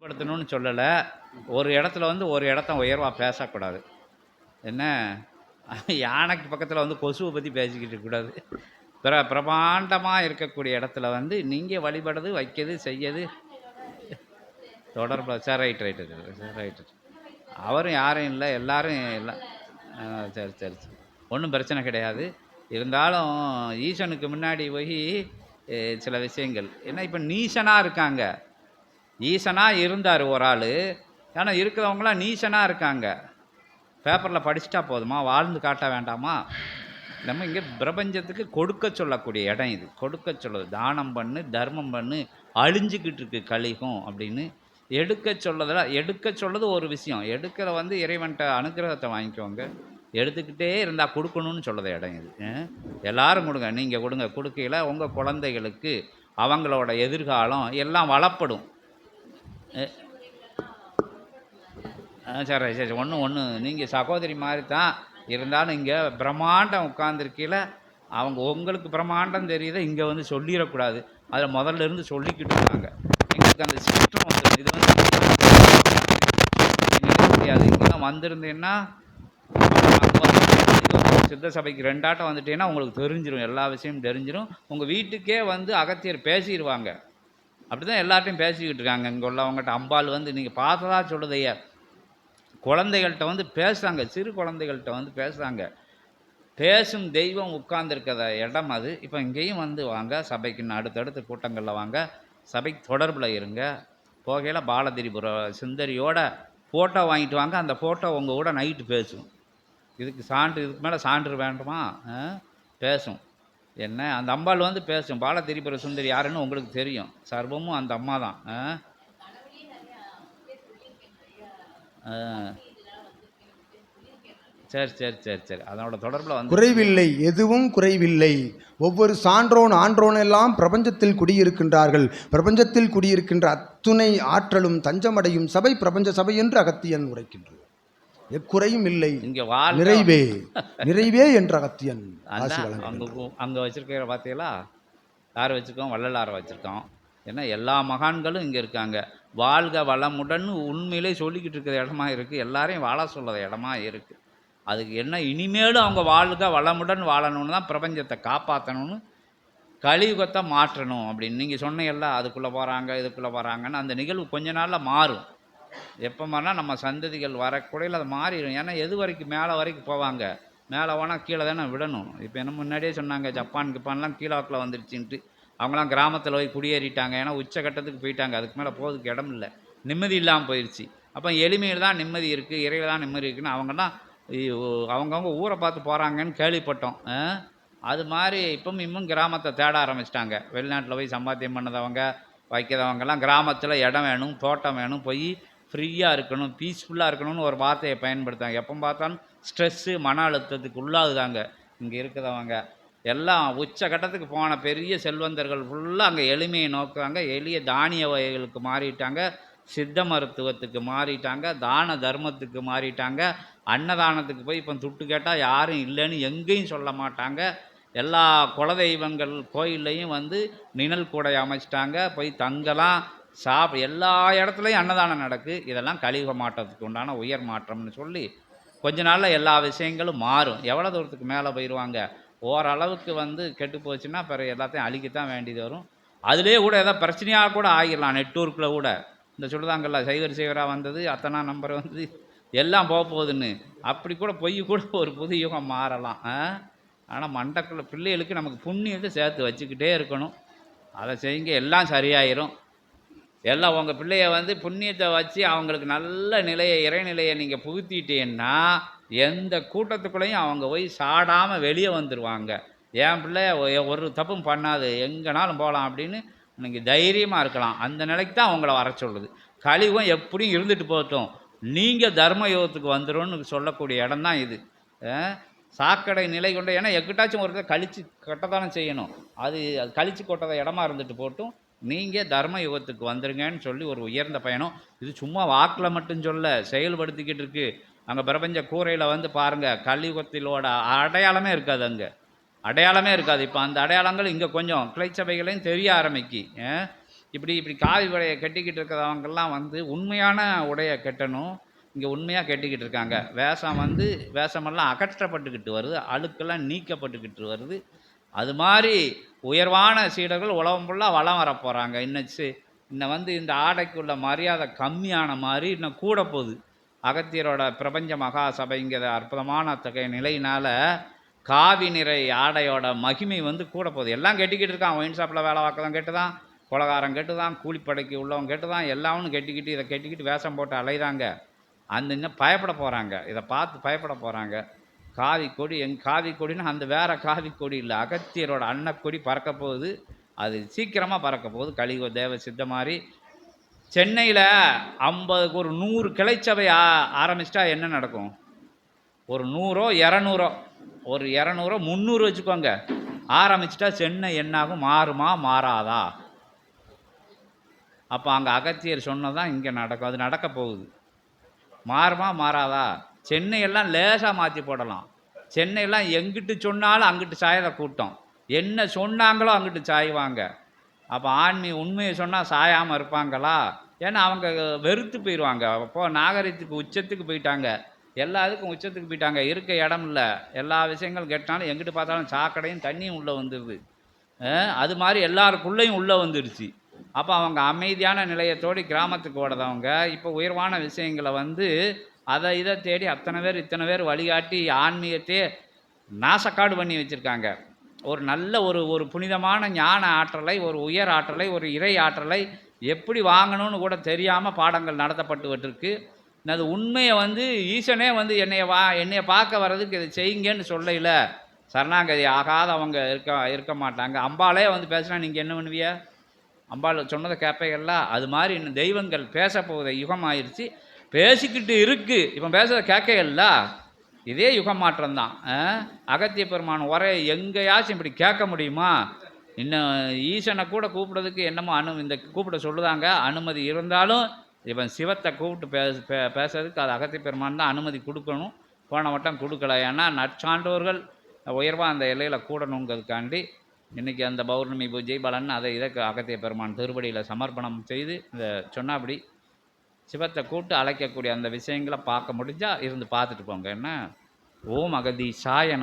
படுத்தணும்னு சொல்லலை. ஒரு இடத்துல வந்து ஒரு இடத்த உயர்வாக பேசக்கூடாது. என்ன? யானைக்கு பக்கத்தில் வந்து கொசுவை பற்றி பேசிக்கிட்டு இருக்கக்கூடாது. பிர பிரமாண்டமாக இருக்கக்கூடிய இடத்துல வந்து நீங்கள் வழிபடுறது வைக்கிறது செய்யது தொடர்பு sir right right sir right அவரும் யாரும் இல்லை எல்லாரும் இல்லை. ஆ, சரி சரி சரி. ஒன்றும் பிரச்சனை கிடையாது. இருந்தாலும் ஈசனுக்கு முன்னாடி போய் சில விஷயங்கள். ஏன்னா இப்போ நீசனாக இருக்காங்க. ஈசனாக இருந்தார் ஒரு ஆள். ஏன்னா இருக்கிறவங்களாம் நீசனாக இருக்காங்க. பேப்பரில் படிச்சுட்டா போதுமா? வாழ்ந்து காட்ட வேண்டாமா? நம்ம இங்கே பிரபஞ்சத்துக்கு கொடுக்க சொல்லக்கூடிய இடம் இது. கொடுக்க சொல்லுது தானம் பண்ணு தர்மம் பண்ணு அழிஞ்சுக்கிட்டு இருக்கு கலிகம் அப்படின்னு எடுக்க சொல்லதில் எடுக்க சொல்லது ஒரு விஷயம். எடுக்கிற வந்து இறைவன்கிட்ட அனுக்கிரகத்தை வாங்கிக்கோங்க. எடுத்துக்கிட்டே இருந்தால் கொடுக்கணும்னு சொல்லது இடம் இது. எல்லோரும் கொடுங்க. நீங்கள் கொடுங்க. கொடுக்கையில் உங்கள் குழந்தைகளுக்கு அவங்களோட எதிர்காலம் எல்லாம் வளப்படும். சரி சரி ஒன்று ஒன்று நீங்கள் சகோதரி மாதிரி தான் இருந்தாலும் இங்கே பிரம்மாண்டம் உட்காந்துருக்கையில் அவங்க உங்களுக்கு பிரம்மாண்டம் தெரியுதை இங்கே வந்து சொல்லிடக்கூடாது. அதில் முதல்ல இருந்து சொல்லிக்கிட்டு இருக்காங்க. எங்களுக்கு அந்த சிஸ்டம் வந்து இது வந்து தெரியாது. இங்கெல்லாம் வந்திருந்தேன்னா சித்த சபைக்கு ரெண்டாட்டம் வந்துட்டேன்னா உங்களுக்கு தெரிஞ்சிடும் எல்லா விஷயமும் தெரிஞ்சிடும் உங்கள் வீட்டுக்கே வந்து அகத்தியர் பேசிடுவாங்க அப்படி தான் எல்லார்ட்டையும் பேசிக்கிட்டு இருக்காங்க. இங்கே உள்ளவங்ககிட்ட அம்பாள் வந்து நீங்கள் பார்த்ததா சொல்லுதையா குழந்தைகள்கிட்ட வந்து பேசுகிறாங்க சிறு குழந்தைகள்கிட்ட வந்து பேசுகிறாங்க பேசும் தெய்வம் உட்கார்ந்துருக்கிற இடம் அது. இப்போ இங்கேயும் வந்து வாங்க. சபைக்கு அடுத்தடுத்த கூட்டங்களில் வாங்க. சபைக்கு தொடர்பில் இருங்க. போகையில் பாலதிரிபுர சுந்தரியோட ஃபோட்டோ வாங்கிட்டு வாங்க. அந்த ஃபோட்டோ உங்கள் கூட நைட்டு பேசும். இதுக்கு சான்று இதுக்கு மேலே சான்று வேண்டுமா? பேசும். என்ன? அந்த அம்பாள் வந்து பேசும். பாலதிரிபுர சுந்தரி யாருன்னு உங்களுக்கு தெரியும். சர்வமும் அந்த அம்மா தான். ஆ? ஆ. சரி சரி சரி சரி. அதனோட தொடர்பில் வந்து குறைவில்லை எதுவும் குறைவில்லை. ஒவ்வொரு சான்றோன் ஆன்றோன் எல்லாம் பிரபஞ்சத்தில் குடியிருக்கின்றார்கள். பிரபஞ்சத்தில் குடியிருக்கின்ற அத்துணை ஆற்றலும் தஞ்சமடையும் சபை பிரபஞ்ச சபை என்று அகத்தியன் உரைக்கின்றது. எக்குறையும் இல்லை. இங்கே வாழ் நிறைவே நிறைவே என்ற அகத்தியன். அங்கே அங்கே வச்சுருக்கிற பார்த்தீங்களா யார் வச்சுருக்கோம்? வள்ளலாரை வச்சுருக்கோம்? ஏன்னா எல்லா மகான்களும் இங்கே இருக்காங்க. வாழ்க வளமுடன் உண்மையிலே சொல்லிக்கிட்டு இருக்கிற இடமா இருக்குது எல்லாரையும் வாழ சொல்லுற இடமா இருக்குது அதுக்கு என்ன இனிமேலும் அவங்க வாழ்க வளமுடன் வாழணும்னு தான் பிரபஞ்சத்தை காப்பாற்றணும்னு கலியுகத்தை மாற்றணும் அப்படின்னு. நீங்கள் சொன்னீங்கல்ல அதுக்குள்ளே போகிறாங்க இதுக்குள்ளே போகிறாங்கன்னு அந்த நிகழ்வு கொஞ்ச நாளில் மாறும். எப்போ மாறினா நம்ம சந்ததிகள் வரக்கூடையில் அது மாறிடும் ஏன்னா எது வரைக்கும் மேலே வரைக்கும் போவாங்க? மேலே போனால் கீழே தானே விடணும். இப்போ என்ன முன்னாடியே சொன்னாங்க ஜப்பான் கிப்பான்லாம் கீழே வாக்கில் வந்துருச்சுன்ட்டு. அவங்களாம் கிராமத்தில் போய் குடியேறிட்டாங்க. ஏன்னா உச்சக்கட்டத்துக்கு போயிட்டாங்க. அதுக்கு மேலே போகிறதுக்கு இடம் இல்லை. நிம்மதி இல்லாமல் போயிடுச்சு அப்போ எளிமையில் தான் நிம்மதி இருக்குது இறையில் தான் நிம்மதி இருக்குன்னு அவங்கெல்லாம் அவங்கவுங்க ஊரை பார்த்து போகிறாங்கன்னு கேள்விப்பட்டோம். அது மாதிரி இப்பவும் இன்னும் கிராமத்தை தேட ஆரம்பிச்சிட்டாங்க. வெளிநாட்டில் போய் சம்பாத்தியம் பண்ணதவங்க வைக்கிறவங்கெல்லாம் கிராமத்தில் இடம் வேணும் தோட்டம் வேணும் போய் ஃப்ரீயாக இருக்கணும் பீஸ்ஃபுல்லாக இருக்கணும்னு ஒரு வார்த்தையை பயன்படுத்தாங்க எப்போ பார்த்தாலும் ஸ்ட்ரெஸ்ஸு மன அழுத்தத்துக்கு உள்ளாகுதாங்க. இங்கே இருக்கிறவங்க எல்லாம் உச்சகட்டத்துக்கு போன பெரிய செல்வந்தர்கள் ஃபுல்லாக அங்கே எளிமையை நோக்குறாங்க எளிய தானிய வகைகளுக்கு மாறிட்டாங்க சித்த மருத்துவத்துக்கு மாறிட்டாங்க தான தர்மத்துக்கு மாறிட்டாங்க. அன்னதானத்துக்கு போய் இப்போ துட்டு கேட்டால் யாரும் இல்லைன்னு எங்கேயும் சொல்ல மாட்டாங்க. எல்லா குலதெய்வங்கள் கோயில்லையும் வந்து நிழல் கூடை அமைச்சிட்டாங்க. போய் தங்கலாம். சாப் எல்லா இடத்துலையும் அன்னதானம் நடக்கு. இதெல்லாம் கலியுக மாற்றத்துக்கு உண்டான உயர் மாற்றம்னு சொல்லி கொஞ்ச நாளில் எல்லா விஷயங்களும் மாறும். எவ்வளோ தூரத்துக்கு மேலே போயிடுவாங்க ஓரளவுக்கு வந்து கெட்டு போச்சுன்னா பிறகு எல்லாத்தையும் அழிக்கத்தான் வேண்டியது வரும். அதுலேயே கூட ஏதாவது பிரச்சனையாக கூட ஆகிடலாம். நெட்ஒர்க்கில் கூட. இந்த சொல்லுதாங்கல்ல சைவர் சைவராக வந்தது அத்தனா நம்பர் வந்து எல்லாம் போக போகுதுன்னு. அப்படி கூட பொய் கூட ஒரு புது யுகம் மாறலாம். ஆனால் மண்டக்குள்ள பிள்ளைகளுக்கு நமக்கு புண்ணியத்தை சேர்த்து வச்சுக்கிட்டே இருக்கணும். அதை செய்யுங்க எல்லாம் சரியாயிரும். எல்லாம் உங்கள் பிள்ளைய வந்து புண்ணியத்தை வச்சு அவங்களுக்கு நல்ல நிலையை இறைநிலையை நீங்கள் புகுத்திட்டீங்கன்னா எந்த கூட்டத்துக்குள்ளேயும் அவங்க போய் சாடாமல் வெளியே வந்துடுவாங்க என் பிள்ளை ஒரு தப்பும் பண்ணாது எங்கேனாலும் போகலாம் அப்படின்னு நீங்கள் தைரியமாக இருக்கலாம். அந்த நிலைக்கு தான் அவங்கள வர சொல்லுது. கழிவும் எப்படியும் இருந்துட்டு போகட்டும். நீங்கள் தர்ம யோகத்துக்கு வந்துடும்னு சொல்லக்கூடிய இடம் தான் இது. சாக்கடை நிலை கொண்ட ஏன்னா எக்கிட்டாச்சும் ஒருத்தர் கழித்து கட்டத்தானே செய்யணும். அது கழித்து கொட்டதை இடமா இருந்துட்டு போட்டும் நீங்கள் தர்ம யுகத்துக்கு வந்துருங்கன்னு சொல்லி ஒரு உயர்ந்த பயணம். இது சும்மா வாக்கில் மட்டும் சொல்ல செயல்படுத்திக்கிட்டு இருக்கு. அங்கே பிரபஞ்ச கூரையில் வந்து பாருங்கள் கலியுகத்திலோட அடையாளமே இருக்காது அங்கே. அடையாளமே இருக்காது. இப்போ அந்த அடையாளங்கள் இங்கே கொஞ்சம் கிளை சபைகளையும் தெரிய ஆரம்பிக்கு. இப்படி இப்படி காவி உடையை கட்டிக்கிட்டு இருக்கிறவங்கெல்லாம் வந்து உண்மையான உடையை கட்டணும். இங்கே உண்மையாக கட்டிக்கிட்டு இருக்காங்க. வேஷம் வந்து வேஷமெல்லாம் அகற்றப்பட்டுக்கிட்டு வருது அழுக்கெல்லாம் நீக்கப்பட்டுக்கிட்டு வருது. அது மாதிரி உயர்வான சீடர்கள் உலகம் ஃபுல்லாக வளம் வரப்போகிறாங்க இன்னும் சி- இன்னும் வந்து இந்த ஆடைக்குள்ள மரியாதை கம்மியான மாதிரி இன்னும் கூட போகுது. அகத்தியரோட பிரபஞ்ச மகா சபைங்கிற அற்புதமான அத்தகைய நிலையினால் காவி நிறை ஆடையோட மகிமை வந்து கூட போகுது. எல்லாம் கெட்டிக்கிட்டு இருக்கான். ஒயின் ஷாப்பில் வேலை பார்க்கலாம் கேட்டு தான் குலகாரம் கேட்டு தான் கூலிப்படைக்கு உள்ளவங்க கேட்டு தான் எல்லாவனும் கெட்டிக்கிட்டு இதை கெட்டிக்கிட்டு வேஷம் போட்டு அலைகிறாங்க அந்த இன்னும் பயப்பட போகிறாங்க இதை பார்த்து பயப்பட போகிறாங்க காவி கொடி எங் காவி கொடின்னா அந்த வேற காவி கொடி இல்லை. அகத்தியரோட அன்னக்கொடி பறக்க போகுது. அது சீக்கிரமாக பறக்க போகுது. கலியுக தேவ சித்த மாதிரி. சென்னையில் ஐம்பதுக்கு ஒரு நூறு கிளைச்சபை ஆ- ஆரம்பிச்சிட்டா என்ன நடக்கும்? ஒரு நூறோ இரநூறோ ஒரு இரநூறோ முந்நூறு வச்சுக்கோங்க. ஆரம்பிச்சிட்டா சென்னை என்னாகும்? மாறுமா? மாறாதா? அப்போ அங்கே அகத்தியர் சொன்னதான் இங்கே நடக்கும். அது நடக்க போகுது. மாறுமா? மாறாதா? சென்னையெல்லாம் லேசாக மாற்றி போடலாம். சென்னையெல்லாம் எங்கிட்டு சொன்னாலும் அங்கிட்டு சாயிற கூட்டம். என்ன சொன்னாங்களோ அங்கிட்டு சாய்வாங்க. அப்போ ஆன்மீக உண்மையை சொன்னால் சாயாமல் இருப்பாங்களா? ஏன்னா அவங்க வெறுத்து போயிடுவாங்க அப்போ நாகரிகத்துக்கு உச்சத்துக்கு போயிட்டாங்க. எல்லாத்துக்கும் உச்சத்துக்கு போயிட்டாங்க. இருக்க இடம் இல்லை. எல்லா விஷயங்கள் கேட்டாலும் எங்கிட்டு பார்த்தாலும் சாக்கடையும் தண்ணியும் உள்ளே வந்துடுது அது மாதிரி எல்லாருக்குள்ளேயும் உள்ளே வந்துடுச்சு அப்போ அவங்க அமைதியான நிலையத்தோடு கிராமத்துக்கு ஓடுறவங்க இப்போ உயர்வான விஷயங்களை வந்து அதை இதை தேடி அத்தனை பேர் இத்தனை பேர் வழிகாட்டி ஆன்மீகத்தையே நாசக்காடு பண்ணி வச்சுருக்காங்க. ஒரு நல்ல ஒரு ஒரு புனிதமான ஞான ஆற்றலை ஒரு உயர் ஆற்றலை ஒரு இறை ஆற்றலை எப்படி வாங்கணும்னு கூட தெரியாமல் பாடங்கள் நடத்தப்பட்டு அது உண்மையை வந்து ஈசனே வந்து என்னைய வா என்னைய பார்க்க வர்றதுக்கு இதை செய்யுங்கன்னு சொல்லையில் சரணாகதி ஆகாதவங்க இருக்க இருக்க மாட்டாங்க. அம்பாலே வந்து பேசுனா நீங்கள் என்ன பண்ணுவிய அம்பாள் சொன்னதை கேட்பீங்கல்ல? அது மாதிரி இன்னும் தெய்வங்கள் பேச போகிற யுகம் ஆயிடுச்சு பேசிக்கிட்டு இருக்குது இப்போ பேசுறத கேட்கல. இதே யுகம் மாற்றம் தான் அகத்திய பெருமான் உரை எங்கேயாச்சும் இப்படி கேட்க முடியுமா? இன்னும் ஈசனை கூட கூப்பிடுறதுக்கு என்னமோ அனு இந்த கூப்பிட சொல்லுதாங்க. அனுமதி இருந்தாலும் இவன் சிவத்தை கூப்பிட்டு பேச பே பேசுறதுக்கு அது அகத்திய பெருமான் தான் அனுமதி கொடுக்கணும். போன வட்டம் கொடுக்கல. ஏன்னா நற்சான்றோர்கள் உயர்வாக அந்த எல்லையில் கூடணுங்கிறதுக்காண்டி இன்றைக்கி அந்த பௌர்ணமி பூஜை பலன் அதை இதை அகத்திய பெருமான் திருவடியில் சமர்ப்பணம் செய்து இந்த சொன்னாபடி சிவத்தை கூட்டு அழைக்கக்கூடிய அந்த விஷயங்களை பார்க்க முடிஞ்சால் இருந்து பார்த்துட்டு போங்க. என்ன? ஓம் அகதி சாய